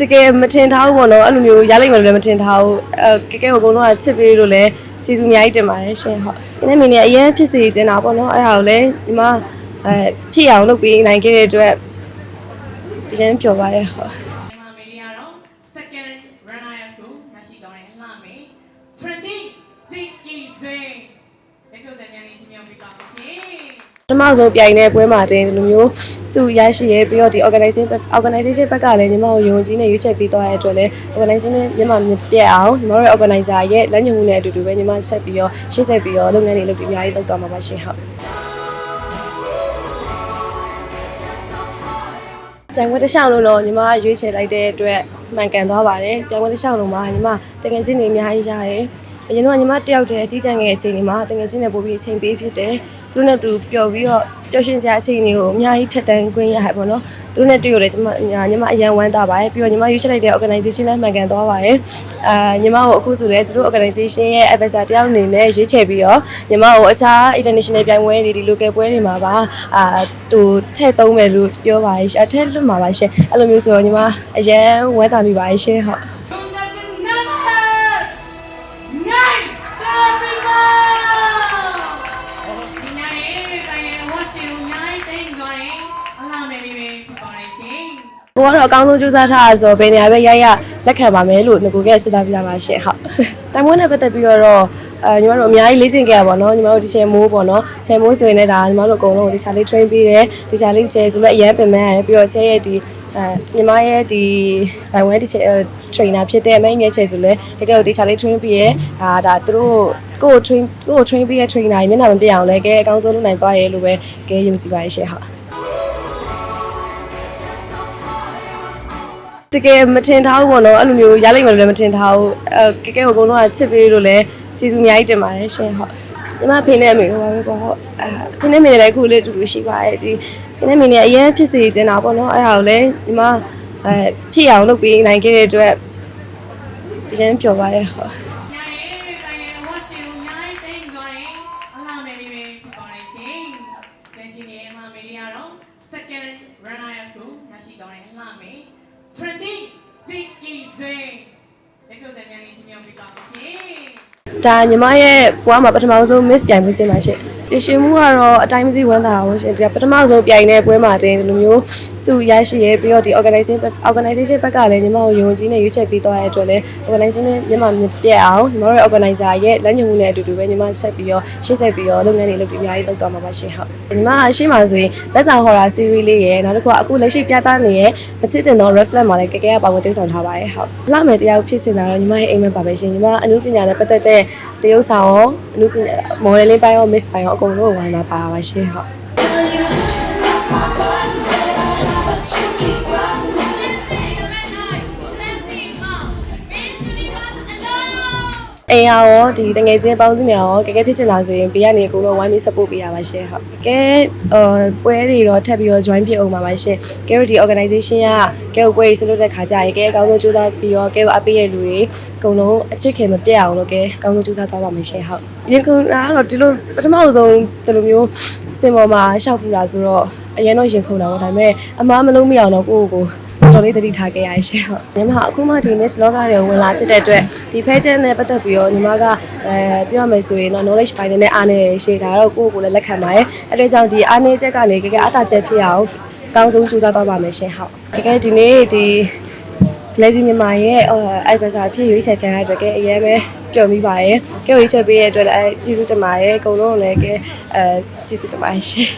တကယ်မထင်ထားဘူးပေါ့နော်အဲ့လိုမျိုးရလိမ့်မယ်လို့လည်းမထင်ထားဘူးအဲကဲကဲကိုအကုန်လုံးကချစ်ပေးလို့လည်းကျေးဇူးအများကြီးတင်ပါတယ်ရှင်ဟုတ်ဒီနေ့မင်းနဲ့အရင်ဖြစ်စီကျင်တာပေါ့နော်အဲ့ဒါကိုလည်းဒီမှာအဲဖြစ်အောင်လုပ်ပေးနိုင်ခဲ့တဲ့အတွက်အရင်ပျော်ပါတယ်ဟုတ်မြန်မာမီဒီယာတော့ second runner up ကိုရရှိသွားတဲ့လှမေ trending စိတ်ကြည်စိန်ဒီကုတဲ့မြန်လေးချင်းမြောက်ပြီးပါရှင်ပ ထမဆုံးပြိုင်တဲ့ပွဲမှာတင်ဒီလိုမျိုးစုရရှိရဲပြီးတော့ဒီ organization organization ဘက်ကလည်းညီမကိုယုံကြည်နေရွေးချယ်ပေးသွားတဲ့အတွက်လည်း organization နဲ့ညီမမြပြက်အောင်ညီမတို့ရဲ့ organizer ရဲ့လက်ညှိုးမှုနဲ့အတူတူပဲညီမဆက်ပြီးတော့ရှေ့ဆက်ပြီးတော့လုပ်ငန်းတွေလုပ်ပြီးအများကြီးလုပ်သွားမှာပါရှင်ဟုတ်ပြန်ခွင့်တစ်လျှောက်လုံးတော့ညီမရွေးချယ်လိုက်တဲ့အတွက်မှန်ကန်သွားပါတယ်ပြန်ခွင့်တစ်လျှောက်လုံးမှာညီမတကယ်ချင်းနေအများကြီးရတယ်အရင်တော့ညီမတယောက်တည်းအကြီးကျန်ငယ်အချိန်တွေမှာတကယ်ချင်းနဲ့ပို့ပြီးအချိန်ပေးဖြစ်တယ် သူတို့နဲ့တူပျော်ပြီးတော့ပျော်ရွှင်စရာအချိန်တွေကိုအများကြီးဖြတ်တန်းခွင့်ရရပါတော့သူတို့နဲ့တွေ့ရလဲညီမညီမအရန်ဝမ်းသာပါတယ်ပြီးတော့ညီမရွေးချယ်လိုက်တဲ့ organization လည်းမှန်ကန်သွားပါတယ်အာညီမကိုအခုဆိုလဲသူတို့ organization ရဲ့ advisor တယောက်အနေနဲ့ရွေးချယ်ပြီးတော့ညီမကိုအခြား international ပြိုင်ပွဲတွေဒီ local ပွဲတွေမှာပါအာသူထည့်သုံးမယ်လို့ပြောပါတယ်ရှင်အထက်လွတ်မှာပါရှင်အဲ့လိုမျိုးဆိုတော့ညီမအရန်ဝမ်းသာမိပါတယ်ရှင်ဟုတ် ကိုကတော့အကောင်းဆုံးကြိုးစားထားတာဆိုဘယ်နေရာပဲရရလက်ခံပါမယ်လို့ငကိုကစဉ်းစားပြပါရှင်ဟုတ်တိုင်မွေးနဲ့ပတ်သက်ပြီးတော့အဲညီမတို့အများကြီးလေ့ကျင့်ခဲ့ရပါတော့ညီမတို့ဒီချေမိုးပေါ့နော်ချေမိုးဆိုရင်လည်းဒါညီမတို့အကုန်လုံးကိုဒီချာလေး train ပေးတယ်ဒီချာလေးချေဆိုလည်းအရန်ပင်ပန်းရတယ်ပြီးတော့ချေရဲ့ဒီအဲညီမရဲ့ဒီဘိုင်ဝဲဒီချေ trainer ဖြစ်တဲ့မိတ်မြတ်ချေဆိုလည်းတကယ်ကိုဒီချာလေး train ပေးရဲအာဒါသူတို့ကိုယ် train ကိုယ် train ပေးတဲ့ trainer ကြီးမျက်နှာမပြအောင်လည်းကဲအကောင်းဆုံးလုပ်နိုင်သွားရဲလို့ပဲကဲယုံကြည်ပါရဲ့ရှင်ဟုတ် တကယ်မထင်ထားဘူးပေါ့နော်အဲ့လိုမျိုးရလိမ့်မယ်လို့လည်းမထင်ထားဘူးအဲကဲကဲကိုအကုန်လုံးကချစ်ပေးလို့လည်းကျေးဇူးအများကြီးတင်ပါတယ်ရှင်ဟုတ်ညီမဖေနဲ့အမေဟိုပါပဲပေါ့ဟုတ်အဲဖေနဲ့အမေလည်းအခုလေးအတူတူရှိပါတယ်ဒီဖေနဲ့အမေနဲ့အရင်ဖြစ်စီကျင်တာပေါ့နော်အဲ့ဒါကိုလည်းညီမအဲဖြစ်အောင်လုပ်ပေးနိုင်ခဲ့တဲ့အတွက်အရင်ပျော်ပါတယ်ဟုတ်ညာရဲ့တိုင်းရဲ့ watch တွေကိုအများကြီးသိမ်းသွားတယ်အလားမယ်လေးပဲဖြစ်ပါတယ်ရှင်တင်ရှင်ရဲ့အလားမယ်လေးကတော့ second runner up ကိုရရှိသွားတဲ့လှမေ trending စိတ်ကြည်စိန်ဒီကုတဲ့မြန်လေးချင်းမြောက်ပြီးပါရှင်ဒါညီမရဲ့ဘွားမှာပထမဆုံး miss ပြိုင်မှုချင်းပါရှင် ပြင်ရှင်မှုကတော့အတိုင်းမသိဝမ်းသာပါဘူးရှင်ဒီကပထမဆုံးပြိုင်တဲ့ပွဲမှာတင်ဒီလိုမျိုးစုရရှိရဲပြီးတော့ဒီ organization organization ဘက်ကလည်းညီမကိုယုံကြည်နေရွေးချယ်ပေးသွားတဲ့အတွက်လည်း organization နဲ့ညီမမြပြက်အောင်ညီမတို့ရဲ့ organizer ရဲ့လက်ညှိုးမှုနဲ့အတူတူပဲညီမဆက်ပြီးတော့ရှေ့ဆက်ပြီးတော့လုပ်ငန်းတွေလုပ်ပြီးအများကြီးလုပ်သွားမှာပါရှင်ဟုတ်ညီမအရှိမှဆိုရင်လက်ဆောင်ဟော်ရာ series လေးရယ်နောက်တစ်ခုကအခုလက်ရှိပြသနေရဲ့မချစ်တင်တော့ reflect မှာလည်းကဲကဲကပါဝင်သိဆောင်ထားပါတယ်ဟုတ်လှမယ်တရားဖြစ်ချင်တာတော့ညီမရဲ့အိမ်မက်ပါပဲရှင်ညီမအမှုပညာနဲ့ပတ်သက်တဲ့တရုပ်ဆောင်ရောအမှုပညာ modeling ပိုင်းရော miss ပိုင်းရောအကုန်လုံးဝိုင်းလာပါပါရှင်ဟုတ် အိမ်ရောဒီတငယ်ချင်းပေါင်းသူနေရောကဲကဲဖြစ်ချင်တာဆိုရင်ဘေးကနေအကုန်လုံးဝိုင်းပြီး support ပေးရပါရှင်ဟုတ်ကဲအော်ပွဲတွေတော့ထပ်ပြီးတော့ join ဖြစ်အောင်ပါပါရှင်ကဲတို့ဒီ organization ကကဲကိုပွဲတွေဆလုပ်တဲ့ခါကျရင်ကဲအကောင်းဆုံးကြိုးစားပြီးတော့ကဲကိုအပေးရလူတွေအကုန်လုံးအချစ်ခင်မပြတ်အောင်လို့ကဲအကောင်းဆုံးကြိုးစားသွားပါမယ်ရှင်ဟုတ်ရင်ကတော့ဒီလိုပထမဆုံးဒီလိုမျိုးစင်ပေါ်မှာရှောက်ပူတာဆိုတော့အရင်တော့ရင်ခုန်တာပေါ့ဒါပေမဲ့အမားမလုံးမရအောင်တော့ကိုယ့်ကိုယ်ကို တော်လေးတတိထားခဲ့ရရှင်ဟုတ်ညီမအခုမှဒီ Miss Loga တွေကိုဝင်လာဖြစ်တဲ့အတွက်ဒီ pageant နဲ့ပတ်သက်ပြီးတော့ညီမကအဲပြောရမယ်ဆိုရင်တော့ knowledge ပိုင်းနဲ့အားနေရှေ့ဒါတော့ကိုယ့်ကိုယ်လည်းလက်ခံပါတယ်အဲဒါကြောင့်ဒီအားနေချက်ကနေကကအားတာချက်ဖြစ်အောင်အကောင်းဆုံးကြိုးစားသွားပါမယ်ရှင်ဟုတ်တကယ်ဒီနေ့ဒီလက်စီမြန်မာရဲ့အဲ advisor ဖြစ်ရွေးချယ်ခံရတဲ့အတွက်ကဲအရင်ပဲပျော်မိပါရဲ့ကဲရွေးချယ်ပေးရတဲ့အတွက်လည်းအဲကျေးဇူးတင်ပါတယ်အကုန်လုံးကိုလည်းကဲအဲကျေးဇူးတင်ပါတယ်ရှင်